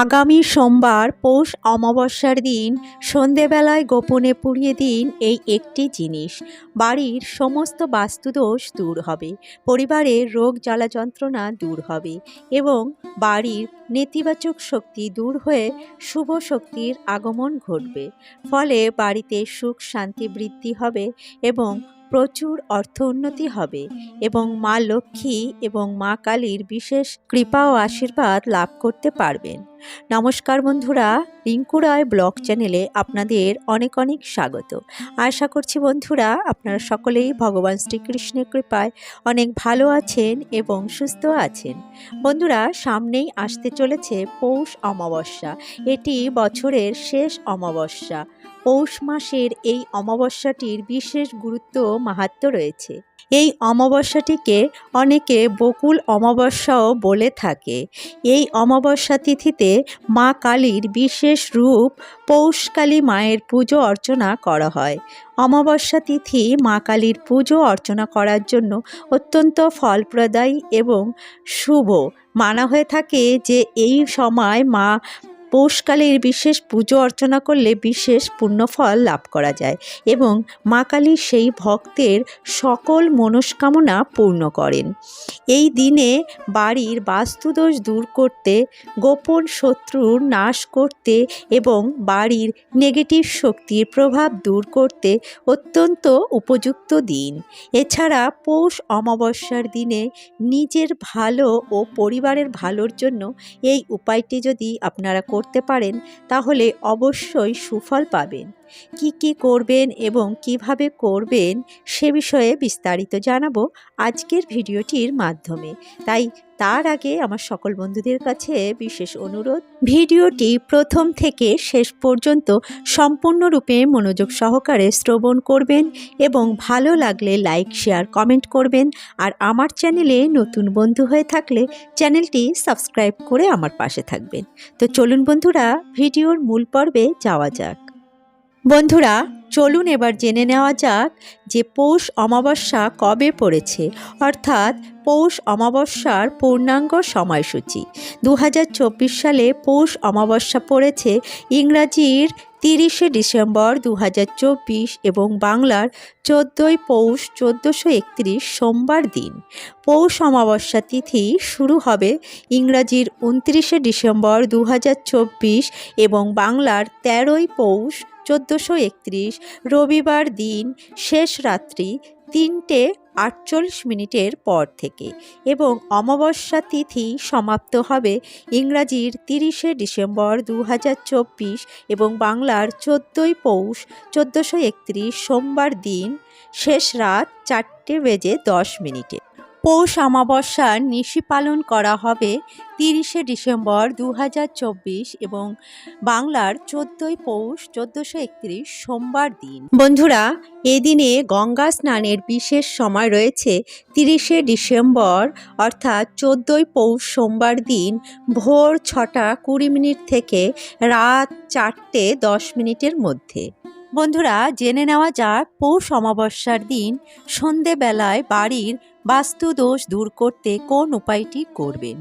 আগামী সোমবার পৌষ অমাবস্যার দিন, সন্ধেবেলায় গোপনে পুড়িয়ে দিন এই একটি জিনিস। বাড়ির সমস্ত বাস্তুদোষ দূর হবে, পরিবারের রোগ জ্বালা যন্ত্রণা দূর হবে এবং বাড়ির নেতিবাচক শক্তি দূর হয়ে শুভ শক্তির আগমন ঘটবে। ফলে বাড়িতে সুখ শান্তি বৃদ্ধি হবে এবং প্রচুর অর্থ উন্নতি হবে এবং মা লক্ষ্মী এবং মা কালীর বিশেষ কৃপা ও আশীর্বাদ লাভ করতে পারবেন। নমস্কার বন্ধুরা, রিঙ্কু রায় ব্লগ চ্যানেলে আপনাদের অনেক অনেক স্বাগত। আশা করছি বন্ধুরা, আপনারা সকলেই ভগবান শ্রীকৃষ্ণের কৃপায় অনেক ভালো আছেন এবং সুস্থ আছেন। বন্ধুরা, সামনেই আসতে চলেছে পৌষ অমাবস্যা। এটি বছরের শেষ অমাবস্যা। পৌষ মাসের এই অমাবস্যাটির বিশেষ গুরুত্ব মাহাত্ম্য রয়েছে। এই অমাবস্যাটিকে অনেকে বকুল অমাবস্যাও বলে থাকে। এই অমাবস্যা তিথিতে মা কালীর বিশেষ রূপ পৌষকালী মায়ের পুজো অর্চনা করা হয়। অমাবস্যা তিথি মা কালীর পুজো অর্চনা করার জন্য অত্যন্ত ফলপ্রদায়ী এবং শুভ। মানা হয়ে থাকে যে এই সময় মা পৌষকালীর বিশেষ পুজো অর্চনা করলে বিশেষ পুণ্যফল লাভ করা যায় এবং মা কালী সেই ভক্তের সকল মনস্কামনা পূর্ণ করেন। এই দিনে বাড়ির বাস্তুদোষ দূর করতে, গোপন শত্রুর নাশ করতে এবং বাড়ির নেগেটিভ শক্তির প্রভাব দূর করতে অত্যন্ত উপযুক্ত দিন। এছাড়া পৌষ অমাবস্যার দিনে নিজের ভালো ও পরিবারের ভালোর জন্য এই উপায়টি যদি আপনারা করতে পারেন, তাহলে অবশ্যই সুফল পাবেন। কি কি করবেন এবং কীভাবে করবেন সে বিষয়ে বিস্তারিত জানাব আজকের ভিডিওটির মাধ্যমে। তাই তার আগে আমার সকল বন্ধুদের কাছে বিশেষ অনুরোধ, ভিডিওটি প্রথম থেকে শেষ পর্যন্ত সম্পূর্ণরূপে মনোযোগ সহকারে শ্রবণ করবেন এবং ভালো লাগলে লাইক, শেয়ার, কমেন্ট করবেন। আর আমার চ্যানেলে নতুন বন্ধু হয়ে থাকলে চ্যানেলটি সাবস্ক্রাইব করে আমার পাশে থাকবেন। তো চলুন বন্ধুরা, ভিডিওর মূল পর্বে যাওয়া যাক। বন্ধুরা, চলুন এবার জেনে নেওয়া যাক যে পৌষ অমাবস্যা কবে পড়েছে, অর্থাৎ পৌষ অমাবস্যার পূর্ণাঙ্গ সময়সূচি। দু হাজার চব্বিশ সালে পৌষ অমাবস্যা পড়েছে ইংরাজির তিরিশে ডিসেম্বর দু হাজার চব্বিশ এবং বাংলার চোদ্দোই পৌষ চোদ্দোশো একত্রিশ সোমবার দিন। পৌষ অমাবস্যা তিথি শুরু হবে ইংরাজির উনত্রিশে ডিসেম্বর দু হাজার চব্বিশ এবং বাংলার তেরোই পৌষ চোদ্দোশো একত্রিশ, রবিবার দিন শেষ রাত্রি তিনটে আটচল্লিশ মিনিটের পর থেকে এবং অমাবস্যা তিথি সমাপ্ত হবে ইংরাজির তিরিশে ডিসেম্বর দু হাজার চব্বিশ এবং বাংলার চোদ্দোই পৌষ চোদ্দোশো সোমবার দিন শেষ রাত চারটে বেজে দশ মিনিটে। পৌষ অমাবস্যার নিশি পালন করা হবে তিরিশে ডিসেম্বর দু হাজার চব্বিশ এবং বাংলার চোদ্দোই পৌষ চোদ্দোশো একত্রিশ সোমবার দিন। বন্ধুরা এদিনে গঙ্গা স্নানের বিশেষ সময় রয়েছে তিরিশে ডিসেম্বর, অর্থাৎ চোদ্দোই পৌষ সোমবার দিন ভোর ছটা কুড়ি মিনিট থেকে রাত চারটে দশ মিনিটের মধ্যে। বন্ধুরা, জেনে নেওয়া যাক পৌষ অমাবস্যার দিন সন্ধেবেলায় বাড়ির বাস্তু দোষ দূর করতে কোন উপায়টি করবেন?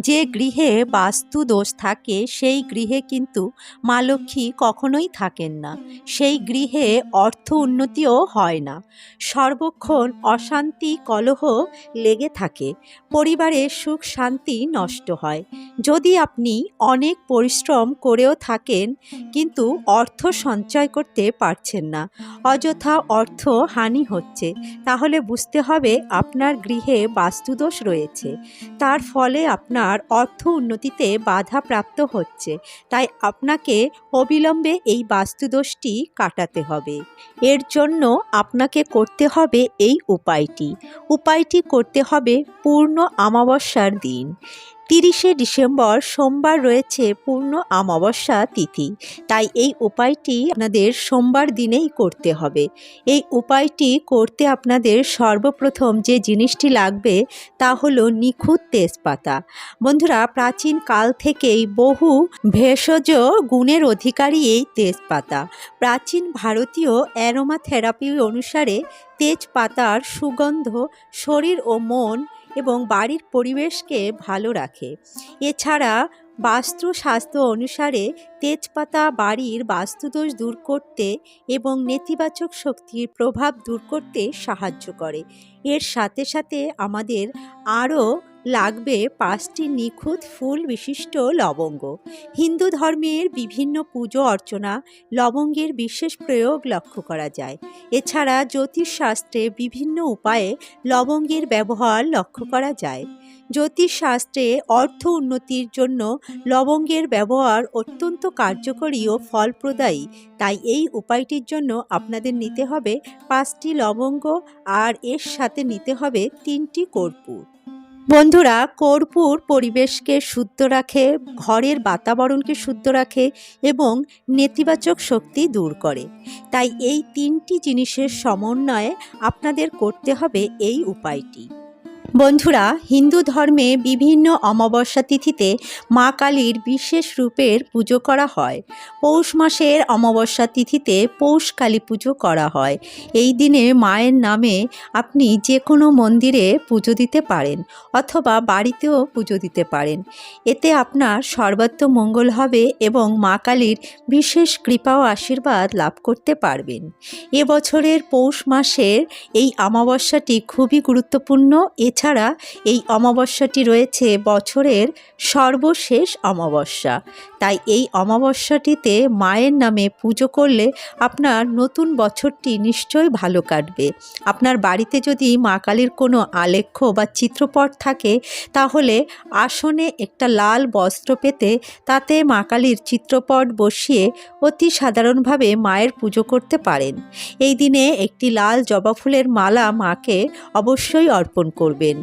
যে গৃহে বাস্তু দোষ থাকে, সেই গৃহে কিন্তু মা লক্ষ্মী কখনোই থাকেন না। সেই গৃহে অর্থ উন্নতিও হয় না। সর্বক্ষণ অশান্তি, কলহ লেগে থাকে। পরিবারে সুখ, শান্তি নষ্ট হয়। যদি আপনি অনেক পরিশ্রম করেও থাকেন, কিন্তু অর্থ সঞ্চয় করতে পারছেন না, অযথা অর্থ হানি হচ্ছে, তাহলে বুঝতে হবে আপনার গৃহে বাস্তুদোষ রয়েছে। তার ফলে আপনার অর্থ উন্নতিতে বাধা প্রাপ্ত হচ্ছে, তাই আপনাকে অবিলম্বে এই বাস্তুদোষটি কাটাতে হবে। এর জন্য আপনাকে করতে হবে এই উপায়টি। উপায়টি করতে হবে পূর্ণ আমাবস্যার দিন। তিরিশে ডিসেম্বর সোমবার রয়েছে পূর্ণ অমাবস্যা তিথি। তাই এই উপায়টি আপনাদের সোমবার দিনেই করতে হবে। এই উপায়টি করতে আপনাদের সর্বপ্রথম যে জিনিসটি লাগবে তা হলো নিখুঁত তেজপাতা। বন্ধুরা, প্রাচীন কাল থেকেই বহু ভেষজ গুণের অধিকারী এই তেজপাতা। প্রাচীন ভারতীয় অ্যারোমা থেরাপি অনুসারে তেজপাতার সুগন্ধ শরীর ও মন এবং বাড়ির পরিবেশকে ভালো রাখে। এছাড়া বাস্তুশাস্ত্র অনুসারে তেজপাতা বাড়ির বাস্তুদোষ দূর করতে এবং নেতিবাচক শক্তির প্রভাব দূর করতে সাহায্য করে। এর সাথে সাথে আমাদের আরও লাগবে পাঁচটি নিখুঁত ফুল বিশিষ্ট লবঙ্গ। হিন্দু ধর্মের বিভিন্ন পুজো অর্চনা, লবঙ্গের বিশেষ প্রয়োগ লক্ষ্য করা যায়। এছাড়া জ্যোতিষশাস্ত্রে বিভিন্ন উপায়ে লবঙ্গের ব্যবহার লক্ষ্য করা যায়। জ্যোতিষশাস্ত্রে অর্থ উন্নতির জন্য লবঙ্গের ব্যবহার অত্যন্ত কার্যকরী ও ফলপ্রদায়ী। তাই এই উপায়টির জন্য আপনাদের নিতে হবে পাঁচটি লবঙ্গ আর এর সাথে নিতে হবে তিনটি কর্পূর। বন্ধুরা, কর্পূর পরিবেশকে শুদ্ধ রাখে, ঘরের বাতাবরণকে শুদ্ধ রাখে এবং নেতিবাচক শক্তি দূর করে। তাই এই তিনটি জিনিসের সমন্বয়ে আপনাদের করতে হবে এই উপায়টি। বন্ধুরা, হিন্দু ধর্মে বিভিন্ন অমাবস্যা তিথিতে মা কালীর বিশেষ রূপের পুজো করা হয়। পৌষ মাসের অমাবস্যা তিথিতে পৌষ কালী পুজো করা হয়। এই দিনে মায়ের নামে আপনি যে কোনো মন্দিরে পুজো দিতে পারেন অথবা বাড়িতেও পুজো দিতে পারেন। এতে আপনার সর্বাত্ম মঙ্গল হবে এবং মা কালীর বিশেষ কৃপা ও আশীর্বাদ লাভ করতে পারবেন। এবছরের পৌষ মাসের এই অমাবস্যাটি খুবই গুরুত্বপূর্ণ। এছাড়া এই অমাবস্যাটি রয়েছে বছরের সর্বশেষ অমাবস্যা। তাই এই অমাবস্যাটিতে মায়ের নামে পুজো করলে আপনার নতুন বছরটি নিশ্চয়ই ভালো কাটবে। আপনার বাড়িতে যদি মা কালীর কোনো আলেখ্য বা চিত্রপট থাকে, তাহলে আসনে একটা লাল বস্ত্র পেতে তাতে মা কালীর চিত্রপট বসিয়ে অতি সাধারণভাবে মায়ের পুজো করতে পারেন। এই দিনে একটি লাল জবা ফুলের মালা মাকে অবশ্যই অর্পণ করবেন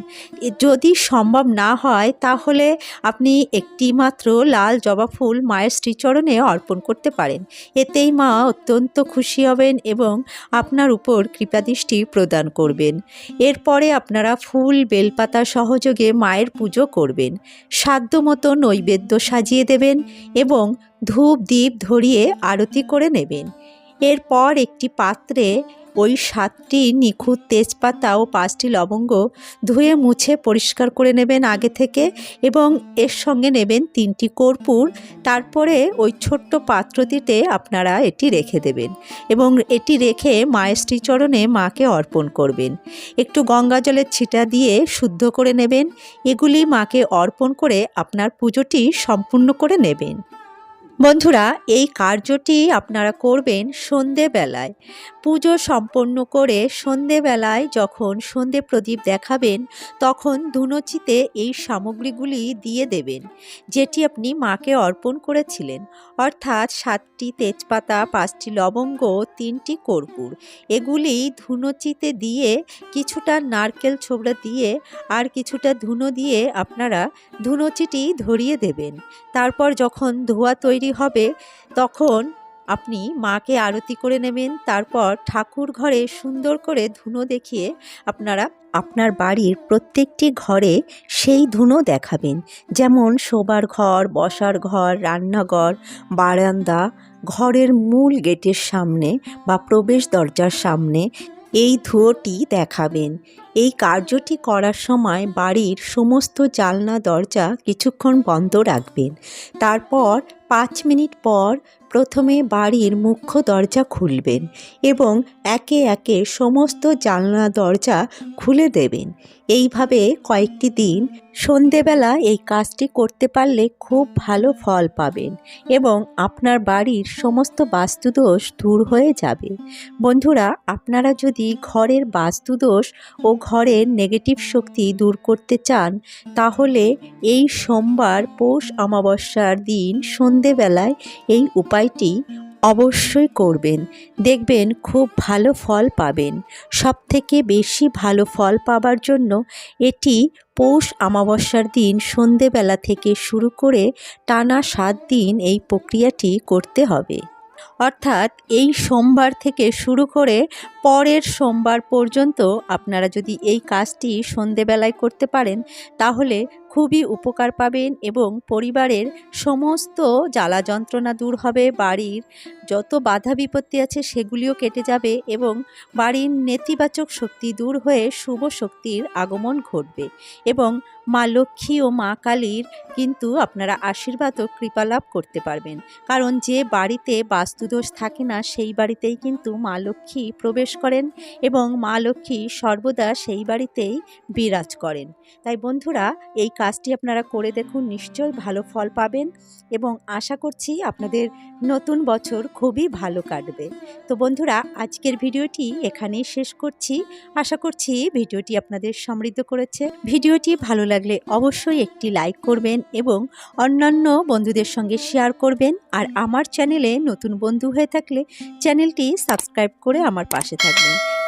যদি সম্ভব না হয়, তাহলে আপনি একটি মাত্র লাল জবা ফুল মায়ের শ্রীচরণে অর্পণ করতে পারেন। এতেই মা অত্যন্ত খুশি হবেন এবং আপনার উপর কৃপাদৃষ্টি প্রদান করবেন। এরপরে আপনারা ফুল, বেলপাতা সহযোগে মায়ের পুজো করবেন। সাধ্য মতো নৈবেদ্য সাজিয়ে দেবেন এবং ধূপ দ্বীপ ধরিয়ে আরতি করে নেবেন। এরপর একটি পাত্রে ওই সাতটি নিখুঁত তেজপাতা ও পাঁচটি লবঙ্গ ধুয়ে মুছে পরিষ্কার করে নেবেন আগে থেকে এবং এর সঙ্গে নেবেন তিনটি কর্পূর। তারপরে ওই ছোট্ট পাত্রটিতে আপনারা এটি রেখে দেবেন এবং এটি রেখে মায়ের শ্রীচরণে মাকে অর্পণ করবেন। একটু গঙ্গা জলের ছিটা দিয়ে শুদ্ধ করে নেবেন। এগুলি মাকে অর্পণ করে আপনার পুজোটি সম্পূর্ণ করে নেবেন। বন্ধুরা, এই কার্যটি আপনারা করবেন সন্ধেবেলায়। পুজো সম্পন্ন করে সন্ধেবেলায় যখন সন্ধে প্রদীপ দেখাবেন, তখন ধুনুচিতে এই সামগ্রীগুলি দিয়ে দেবেন, যেটি আপনি মাকে অর্পণ করেছিলেন। অর্থাৎ সাতটি তেজপাতা, পাঁচটি লবঙ্গ, তিনটি কর্পূর। এগুলি ধুনুচিতে দিয়ে কিছুটা নারকেল ছোবড়া দিয়ে আর কিছুটা ধুনো দিয়ে আপনারা ধুনুচিটি ধরিয়ে দেবেন। তারপর যখন ধোয়া তৈরি হবে, তখন আপনি মাকে আরতি করে নেবেন, তারপর ঠাকুর ঘরে সুন্দর করে ধুনো দেখিয়ে আপনারা আপনার বাড়ির প্রত্যেকটি ঘরে সেই ধুনো দেখাবেন। যেমন শোবার ঘর, বসার ঘর, রান্নাঘর, বারান্দা, ঘরের মূল গেটের সামনে বা প্রবেশ দরজার সামনে এই ধুয়োটি দেখাবেন। এই কার্যটি করার সময় বাড়ির সমস্ত জালনা দরজা কিছুক্ষণ বন্ধ রাখবেন। তারপর পাঁচ মিনিট পর প্রথমে বাড়ির মুখ্য দরজা খুলবেন এবং একে একে সমস্ত জানলা দরজা খুলে দেবেন। এইভাবে কয়েকটি দিন সন্ধেবেলা এই কাজটি করতে পারলে খুব ভালো ফল পাবেন এবং আপনার বাড়ির সমস্ত বাস্তুদোষ দূর হয়ে যাবে। বন্ধুরা, আপনারা যদি ঘরের বাস্তুদোষ ও ঘরের নেগেটিভ শক্তি দূর করতে চান, তাহলে এই সোমবার পৌষ অমাবস্যার দিন সন্ধেবেলায় এই উপায়টি অবশ্যই করবেন। দেখবেন খুব ভালো ফল পাবেন। সব থেকে বেশি ভালো ফল পাবার জন্য এটি পৌষ অমাবস্যার দিন সন্ধেবেলা থেকে শুরু করে টানা সাত দিন এই প্রক্রিয়াটি করতে হবে। অর্থাৎ এই সোমবার থেকে শুরু করে পরের সোমবার পর্যন্ত আপনারা যদি এই কাজটি সন্ধেবেলায় করতে পারেন, তাহলে খুবই উপকার পাবেন এবং পরিবারের সমস্ত জ্বালা যন্ত্রণা দূর হবে, বাড়ির যত বাধা বিপত্তি আছে সেগুলিও কেটে যাবে এবং বাড়ির নেতিবাচক শক্তি দূর হয়ে শুভ শক্তির আগমন ঘটবে এবং মা লক্ষ্মী ও মা কালীর কিন্তু আপনারা আশীর্বাদ ও কৃপা লাভ করতে পারবেন। কারণ যে বাড়িতে বাস্তুদোষ থাকে না, সেই বাড়িতেই কিন্তু মা লক্ষ্মী প্রবেশ করেন এবং মা লক্ষ্মী সর্বদা সেই বাড়িতেই বিরাজ করেন। তাই বন্ধুরা, এই কাজটি আপনারা করে দেখুন, নিশ্চয়ই ভালো ফল পাবেন এবং আশা করছি আপনাদের নতুন বছর খুবই ভালো কাটবে। তো বন্ধুরা, আজকের ভিডিওটি এখানেই শেষ করছি। আশা করছি ভিডিওটি আপনাদের সমৃদ্ধ করেছে। ভিডিওটি ভালো লাগলে অবশ্যই একটি লাইক করবেন এবং অন্যান্য বন্ধুদের সঙ্গে শেয়ার করবেন। আর আমার চ্যানেলে নতুন বন্ধু হয়ে থাকলে চ্যানেলটি সাবস্ক্রাইব করে আমার পাশে থাকবেন।